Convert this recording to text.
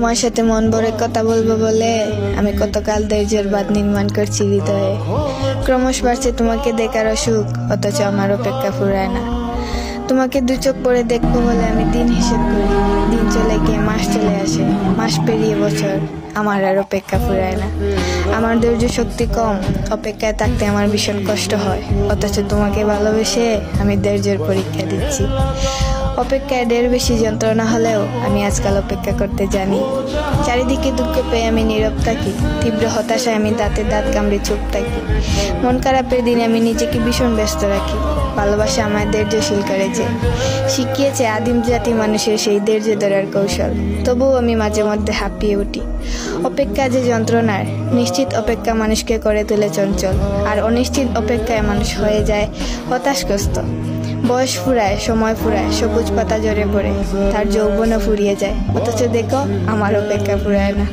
তোমার সাথে মন ভরে কথা বলব বলে আমি কতকাল ধৈর্যের বাদ নির্মাণ করছি হৃদয়ে। ক্রমশ বাড়ছে তোমাকে দেখার অসুখ, অথচ আমার অপেক্ষা ফুরায় না। তোমাকে দু চোখ পরে দেখব বলে আমি দিন হিসেব করি। দিন চলে গিয়ে মাস চলে আসে, মাস পেরিয়ে বছর, আমার আর অপেক্ষা ফুরায় না। আমার ধৈর্য শক্তি কম, অপেক্ষায় থাকতে আমার ভীষণ কষ্ট হয়। অথচ তোমাকে ভালোবেসে আমি ধৈর্যের পরীক্ষা দিচ্ছি। অপেক্ষায় ঢের বেশি যন্ত্রণা হলেও আমি আজকাল অপেক্ষা করতে জানি। চারিদিকে দুঃখ পেয়ে আমি নীরব থাকি, তীব্র হতাশায় আমি দাঁতে দাঁত কামড়ে চুপ থাকি। মন খারাপের দিনে আমি নিজেকে ভীষণ ব্যস্ত রাখি, ভালোবাসা আমার ধৈর্যশীল করেছে শিখিয়েছে আদিম জাতি মানুষের সেই ধৈর্য ধরার কৌশল, তবুও আমি মাঝে মধ্যে হাঁপিয়ে উঠি। অপেক্ষা যে যন্ত্রণার, নিশ্চিত অপেক্ষা মানুষকে করে তোলে চঞ্চল, আর অনিশ্চিত অপেক্ষায় মানুষ হয়ে যায় হতাশগ্রস্ত। বয়স ফুরায়, সময় ফুরায়, সবুজ পাতা জড়ে পড়ে, তার যৌবনও ফুরিয়ে যায়। অথচ দেখো, আমার অপেক্ষা ফুরায় না।